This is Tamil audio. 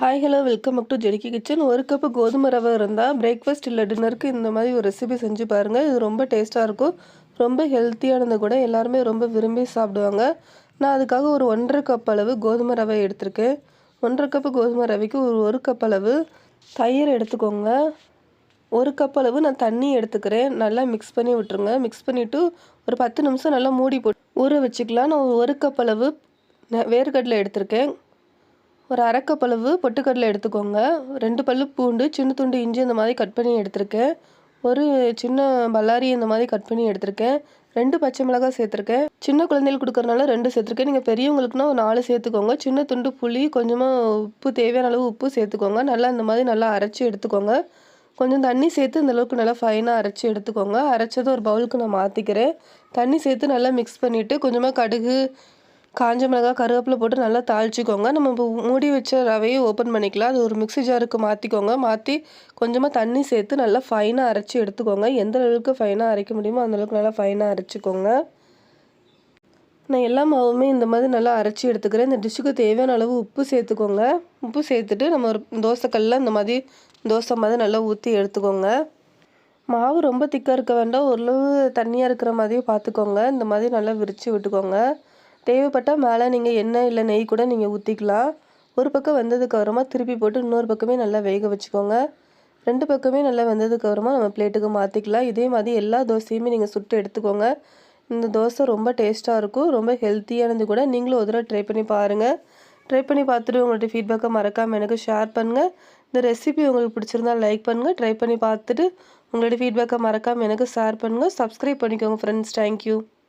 Hi hello welcome up to ஜெடிக்கி kitchen ஒரு கப்பு கோதுமை ரவை இருந்தால் பிரேக்ஃபாஸ்ட் இல்லை டின்னருக்கு இந்த மாதிரி ஒரு ரெசிபி செஞ்சு பாருங்கள் இது ரொம்ப டேஸ்ட்டாக இருக்கும். ரொம்ப ஹெல்த்தியானது கூட எல்லாருமே ரொம்ப விரும்பி சாப்பிடுவாங்க. நான் அதுக்காக ஒரு ஒன்றரை கப் அளவு கோதுமை ரவை எடுத்திருக்கேன். ஒன்றரை கப்பு கோதுமை ரவைக்கு ஒரு ஒரு கப் அளவு தயிர் எடுத்துக்கோங்க. ஒரு கப் அளவு நான் தண்ணி எடுத்துக்கிறேன். நல்லா மிக்ஸ் பண்ணி விட்டுருங்க. மிக்ஸ் பண்ணிவிட்டு ஒரு பத்து நிமிஷம் நல்லா மூடி போட்டு ஊற வச்சுக்கலாம். நான் ஒரு கப் அளவு வேர்க்கடலை எடுத்திருக்கேன். ஒரு அரைக்கப்பளவு பொட்டுக்கடலை எடுத்துக்கோங்க. ரெண்டு பல்லு பூண்டு சின்ன துண்டு இஞ்சி இந்த மாதிரி கட் பண்ணி எடுத்திருக்கேன். ஒரு சின்ன பல்லாரி இந்த மாதிரி கட் பண்ணி எடுத்திருக்கேன். ரெண்டு பச்சை மிளகாய் சேர்த்துருக்கேன். சின்ன குழந்தைகளுக்கு கொடுக்குறனால ரெண்டு சேர்த்துருக்கேன். நீங்கள் பெரியவங்களுக்குனா ஒரு நாலு சேர்த்துக்கோங்க. சின்ன துண்டு புளி கொஞ்சமாக உப்பு தேவையான அளவு உப்பு சேர்த்துக்கோங்க. நல்லா இந்த மாதிரி நல்லா அரைச்சி எடுத்துக்கோங்க. கொஞ்சம் தண்ணி சேர்த்து இந்தளவுக்கு நல்லா ஃபைனாக அரைச்சி எடுத்துக்கோங்க. அரைச்சதை ஒரு பவுலுக்கு நான் மாற்றிக்கிறேன் தண்ணி சேர்த்து நல்லா மிக்ஸ் பண்ணிவிட்டு கொஞ்சமாக கடுகு காஞ்ச மிளகாய் கருவேப்பிலை போட்டு நல்லா தாளிச்சிக்கோங்க. நம்ம இப்போ மூடி வச்ச ரவையை ஓப்பன் பண்ணிக்கலாம். அது ஒரு மிக்ஸி ஜாருக்கு மாற்றிக்கோங்க மாற்றி கொஞ்சமாக தண்ணி சேர்த்து நல்லா ஃபைனாக அரைச்சி எடுத்துக்கோங்க. எந்த அளவுக்கு ஃபைனாக அரைக்க முடியுமோ அந்த அளவுக்கு நல்லா ஃபைனாக அரைச்சிக்கோங்க. நான் எல்லா மாவுமே இந்த மாதிரி நல்லா அரைச்சி எடுத்துக்கிறேன். இந்த டிஷ்ஷுக்கு தேவையான அளவு உப்பு சேர்த்துக்கோங்க. உப்பு சேர்த்துட்டு நம்ம ஒரு தோசைக்கல்லில் இந்த மாதிரி தோசை மாதிரி நல்லா ஊற்றி எடுத்துக்கோங்க. மாவு ரொம்ப திக்காக இருக்க வேண்டாம். ஓரளவு தண்ணியாக இருக்கிற மாதிரியும் பார்த்துக்கோங்க. இந்த மாதிரி நல்லா விரித்து விட்டுக்கோங்க. தேவைப்பட்டால் மேலே நீங்கள் எண்ணெய் இல்லை நெய் கூட நீங்கள் ஊற்றிக்கலாம் ஒரு பக்கம் வந்ததுக்கப்புறமா திருப்பி போட்டு இன்னொரு பக்கமே நல்லா வேக வச்சுக்கோங்க. ரெண்டு பக்கமே நல்லா வந்ததுக்கப்புறமா நம்ம பிளேட்டுக்கு மாற்றிக்கலாம் இதே மாதிரி எல்லா தோசையுமே நீங்கள் சுட்டு எடுத்துக்கோங்க. இந்த தோசை ரொம்ப டேஸ்ட்டாக இருக்கும் ரொம்ப ஹெல்த்தியானது கூட. நீங்களும் ஒரு தடவை ட்ரை பண்ணி பாருங்கள் ட்ரை பண்ணி பார்த்துட்டு உங்கள்கிட்ட ஃபீட்பேக்கை மறக்காமல் எனக்கு ஷேர் பண்ணுங்கள் இந்த ரெசிபி உங்களுக்கு பிடிச்சிருந்தா லைக் பண்ணுங்கள் ட்ரை பண்ணி பார்த்துட்டு உங்களோட ஃபீட்பேக்கை மறக்காமல் எனக்கு ஷேர் பண்ணுங்கள் சப்ஸ்கிரைப் பண்ணிக்கோங்க ஃப்ரெண்ட்ஸ் தேங்க்யூ